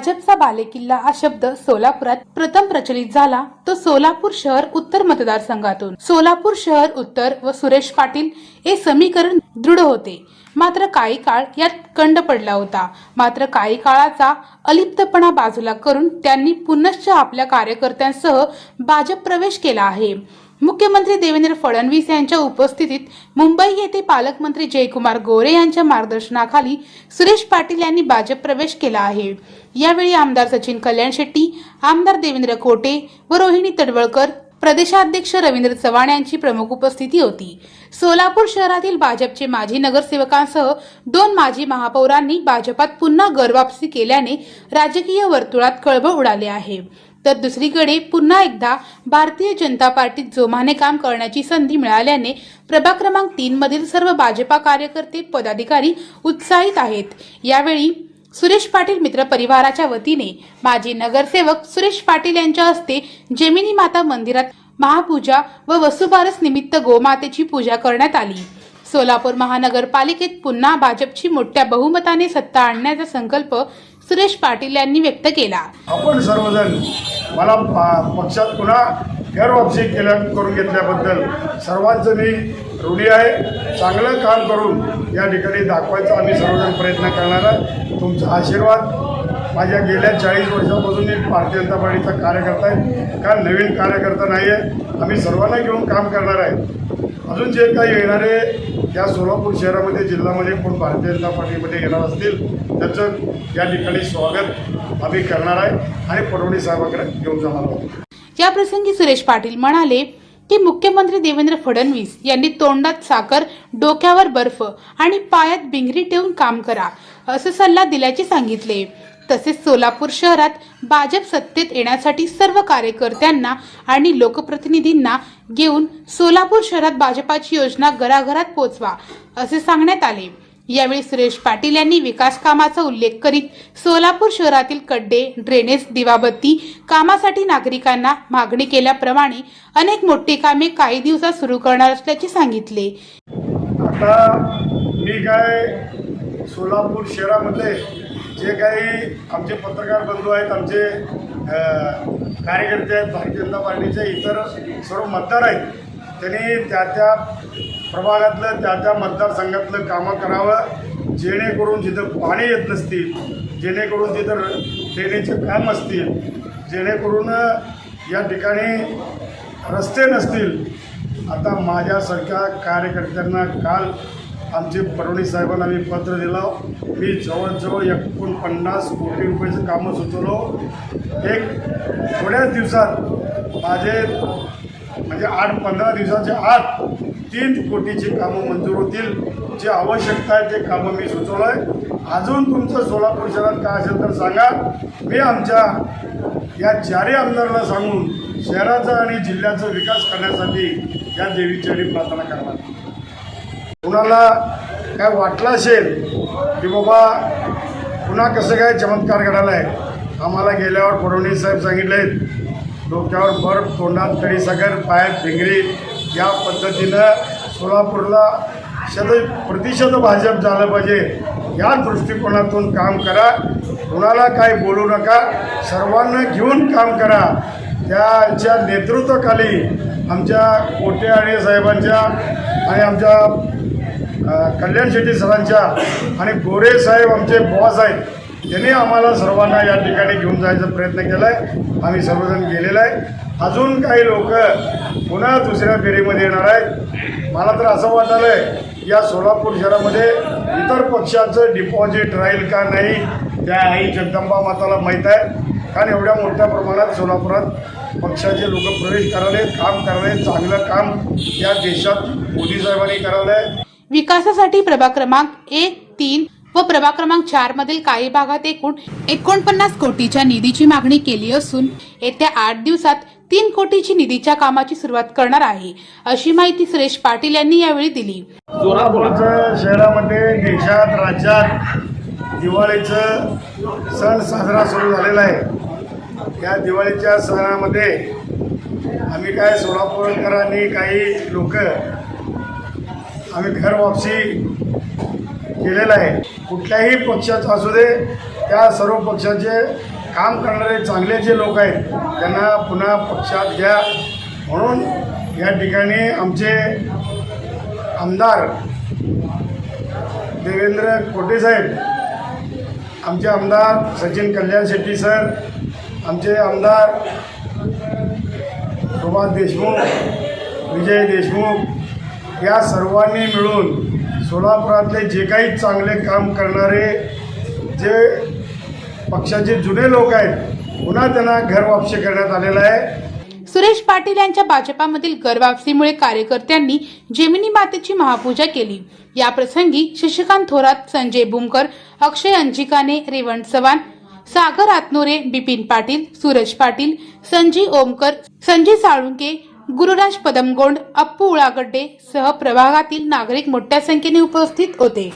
भाजपचा बालेकिल्ला हा शब्द सोलापुरात प्रथम प्रचलित झाला. तो सोलापूर शहर उत्तर मतदारसंघातून. सोलापूर शहर उत्तर व सुरेश पाटील हे समीकरण दृढ होते. मात्र काही काळ यात कंड पडला होता. मात्र काही काळाचा अलिप्तपणा बाजूला करून त्यांनी पुनश्च आपल्या कार्यकर्त्यांसह भाजप प्रवेश केला आहे. मुख्यमंत्री देवेंद्र फडणवीस यांच्या उपस्थितीत मुंबई येथे पालकमंत्री जयकुमार गोरे यांच्या मार्गदर्शनाखाली सुरेश पाटील यांनी भाजप प्रवेश केला आहे. यावेळी आमदार सचिन कल्याण शेट्टी आमदार देवेंद्र कोटे व रोहिणी तडवळकर प्रदेशाध्यक्ष रवींद्र चव्हाण यांची प्रमुख उपस्थिती होती. सोलापूर शहरातील भाजपचे माजी नगरसेवकांसह दोन माजी महापौरांनी भाजपात पुन्हा गरवापसी केल्याने राजकीय वर्तुळात कळबळ उडाले आहे. तर दुसरीकडे पुन्हा एकदा भारतीय जनता पार्टीत जोमाने काम करण्याची संधी मिळाल्याने प्रभाग क्रमांक तीन मधील सर्व भाजपा कार्यकर्ते पदाधिकारी उत्साहित आहेत. यावेळी सुरेश पाटील मित्र परिवाराच्या वतीने माजी नगरसेवक सुरेश पाटील यांच्या हस्ते जेमिनी माता मंदिरात महापूजा व वसुबारस निमित्त गोमातेची पूजा करण्यात आली. सोलापूर महानगरपालिकेत पुन्हा भाजपची मोठ्या बहुमताने सत्ता आणण्याचा संकल्प सुरेश पाटील यांनी व्यक्त केला. आपण सर्वजण मला पक्षात पुन्हा गैरवापसी केल्या करून घेतल्याबद्दल सर्वांचं मी ऋणी आहे. चांगलं काम करून या ठिकाणी दाखवायचा आम्ही सर्वजण प्रयत्न करणार आहे तुमचा आशीर्वाद. माझ्या गेल्या चाळीस वर्षापासून मी भारतीय जनता पार्टीचा कार्यकर्ता आहे. का नवीन कार्यकर्ता नाही आहे आम्ही सर्वांना घेऊन काम करणार आहे. अजून जे काही येणारे या सोलापूर शहरामध्ये जिल्ह्यामध्ये कोण भारतीय जनता पार्टीमध्ये येणार असतील त्याचं या ठिकाणी स्वागत आम्ही करणार आहे. आणि फडणवीस साहेबांकडे घेऊन जाणार आहोत. या प्रसंगी सुरेश पाटील म्हणाले की मुख्यमंत्री देवेंद्र फडणवीस यांनी तोंडात साखर डोक्यावर बर्फ आणि पायात बिंगरी ठेवून काम करा असं सल्ला दिल्याचे सांगितले. तसेच सोलापूर शहरात भाजप सत्तेत येण्यासाठी सर्व कार्यकर्त्यांना आणि लोकप्रतिनिधींना घेऊन सोलापूर शहरात भाजपाची योजना घराघरात पोचवा असे सांगण्यात आले. यावेळी सुरेश पाटील यांनी विकास कामाचा उल्लेख करीत सोलापूर शहरातील कड्डे ड्रेनेज दिवाबत्ती कामासाठी नागरिकांना मागणी केल्याप्रमाणे अनेक मोठी कामे काही दिवसात सुरू करणार असल्याचे सांगितले. आता मी काय सोलापूर शहरामध्ये जे काही आमचे पत्रकार बंधू आहेत आमचे कार्यकर्ते आहेत भारतीय जनता पार्टीचे इतर सर्व मतदार आहेत त्यांनी त्या त्या प्रभागातलं त्या त्या मतदारसंघातलं कामं करावं जेणेकरून जिथं पाणी येत नसतील जेणेकरून तिथं ड्रेनेजचे काम असतील जेणेकरून या ठिकाणी रस्ते नसतील. आता माझ्यासारख्या कार्यकर्त्यांना काल आमचे परवणी साहेबांना मी पत्र दिलं. मी जवळजवळ एकोणपन्नास कोटी रुपयाचं कामं सुचवलो. एक थोड्याच दिवसात माझे म्हणजे आठ पंधरा दिवसाच्या आत तीन कोटीची कामं मंजूर होतील. जी आवश्यकता आहे ते कामं मी सुचवलं आहे अजून तुमचं सोलापूर शहरात काय असेल तर सांगा. मी आमच्या या चारही आमदारांना सांगून शहराचा आणि जिल्ह्याचा विकास करण्यासाठी या देवीची आणि प्रार्थना करणार. कुणाला काय वाटलं असेल की बाबा पुन्हा कसं काय चमत्कार घडायला आहे? आम्हाला गेल्यावर फडणवीस साहेब सांगितले डोक्यावर बर्फ तोंडात खडीसागर पायात भिंगरी. या पद्धतीनं सोलापूरला शत प्रतिशत भाजप झालं पाहिजे. या दृष्टिकोनातून काम करा. कुणाला काय बोलू नका. सर्वांना घेऊन काम करा. त्याच्या नेतृत्वाखाली आमच्या कोटे आणि साहेबांच्या आणि आमच्या कल्याण शेट्टी सरांच्या आणि गोरे साहेब आमचे बॉस आहेत. त्यांनी आम्हाला सर्वांना या ठिकाणी घेऊन जायचा प्रयत्न केला आहे आम्ही सर्वजण गेलेलो आहे. अजून काही लोक पुन्हा दुसऱ्या फेरीमध्ये येणार आहेत. मला तर असं वाटलं आहे या सोलापूर शहरामध्ये इतर पक्षाचं डिपॉझिट राहील का नाही त्या आई जगदंबा माताला माहीत आहे. कारण एवढ्या मोठ्या प्रमाणात सोलापुरात पक्षाचे लोक प्रवेश करायले काम करायले चांगलं काम या देशात मोदी साहेबांनी करावलं आहे. विकासासाठी प्रभाग क्रमांक एक तीन व प्रभाग क्रमांक चार मधील काही भागात एकूण एकोणपन्नास कोटीच्या निधीची मागणी केली असून येत्या आठ दिवसात तीन कोटीची निधीच्या कामाची सुरुवात करणार आहे अशी माहिती सुरेश पाटील यांनी यावेळी दिली. सोलापूरचं शहरामध्ये देशात राज्यात दिवाळीचं सण साजरा सुरू झालेला आहे. या दिवाळीच्या सणामध्ये आम्ही काय सोलापूरकरांनी काही लोक आम्ही घर वापसी केलेलं आहे. कुठल्याही पक्षाचं असू दे त्या सर्व पक्षाचे काम करणारे चांगले जे लोक आहेत त्यांना पुन्हा पक्षात घ्या. म्हणून या ठिकाणी आमचे आमदार देवेंद्र कोटेसाहेब आमचे आमदार सचिन कल्याण शेट्टी सर आमचे आमदार सुभाष देशमुख विजय देशमुख या सर्वांनी मिळून सोलापुरातले जे काही चांगले काम करणारे जे पक्षाचे जुने लोक आहेत पुन्हा त्यांना घर वापसी करण्यात आलेला आहे. सुरेश पाटील यांच्या भाजपामधील गरवापसीमुळे कार्यकर्त्यांनी जेमिनी मातेची महापूजा केली. या प्रसंगी शशिकांत थोरात संजय बुमकर अक्षय अंजिकाने रेवण चव्हाण सागर आतनोरे बिपिन पाटील सूरज पाटील संजय ओमकर संजय साळुंके गुरुराज पदमगोंड अप्पू उळागड्डे सह प्रभागातील नागरिक मोठ्या संख्येने उपस्थित होते.